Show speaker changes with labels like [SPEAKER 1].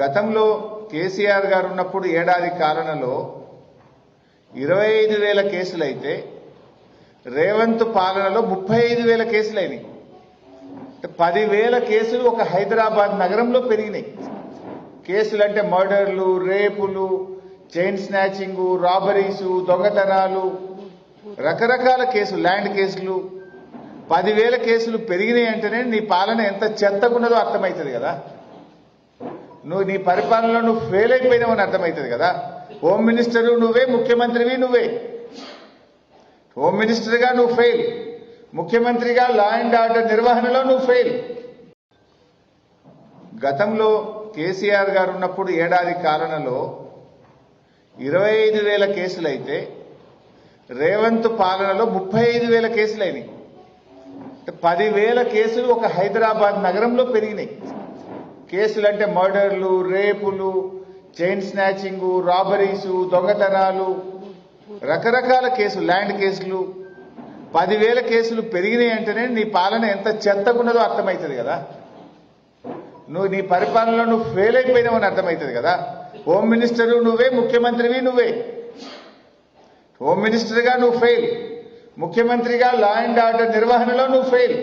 [SPEAKER 1] గతంలో కేసీఆర్ గారు ఉన్నప్పుడు ఏడాది కాలంలో ఇరవై ఐదు వేల కేసులైతే రేవంత్ పాలనలో ముప్పై ఐదు వేల కేసులు అయినాయి పదివేల కేసులు ఒక హైదరాబాద్ నగరంలో పెరిగినాయి. కేసులు అంటే మర్డర్లు రేపులు చైన్ స్నాచింగ్ రాబరీసు దొంగతనాలు రకరకాల కేసులు ల్యాండ్ కేసులు. పదివేల కేసులు పెరిగినాయి అంటేనే నీ పాలన ఎంత చెత్తకున్నదో అర్థమవుతుంది కదా. నువ్వు నీ పరిపాలనలో నువ్వు ఫెయిల్ అయిపోయినావని అర్థమవుతుంది కదా. హోమ్ మినిస్టర్ నువ్వే ముఖ్యమంత్రివి నువ్వే. హోమ్ మినిస్టర్గా నువ్వు ఫెయిల్ ముఖ్యమంత్రిగా లా అండ్ ఆర్డర్ నిర్వహణలో నువ్వు ఫెయిల్ గతంలో కేసీఆర్ గారు ఉన్నప్పుడు ఏడాది కాలంలో ఇరవై ఐదు వేల కేసులైతే రేవంత్ పాలనలో ముప్పై ఐదు వేల కేసులు అయినాయి పదివేల కేసులు ఒక హైదరాబాద్ నగరంలో పెరిగినాయి. కేసులు అంటే మర్డర్లు రేపులు చైన్ స్నాచింగ్ రాబరీసు దొంగతనాలు రకరకాల కేసులు ల్యాండ్ కేసులు. పదివేల కేసులు పెరిగినాయి అంటేనే నీ పాలన ఎంత చెత్తకున్నదో అర్థమవుతుంది కదా. నువ్వు నీ పరిపాలనలో నువ్వు ఫెయిల్ అయిపోయినావని అర్థమవుతుంది కదా. హోమ్ మినిస్టర్ నువ్వే ముఖ్యమంత్రివి నువ్వే. హోమ్ మినిస్టర్గా నువ్వు ఫెయిల్ ముఖ్యమంత్రిగా లా అండ్ ఆర్డర్ నిర్వహణలో నువ్వు ఫెయిల్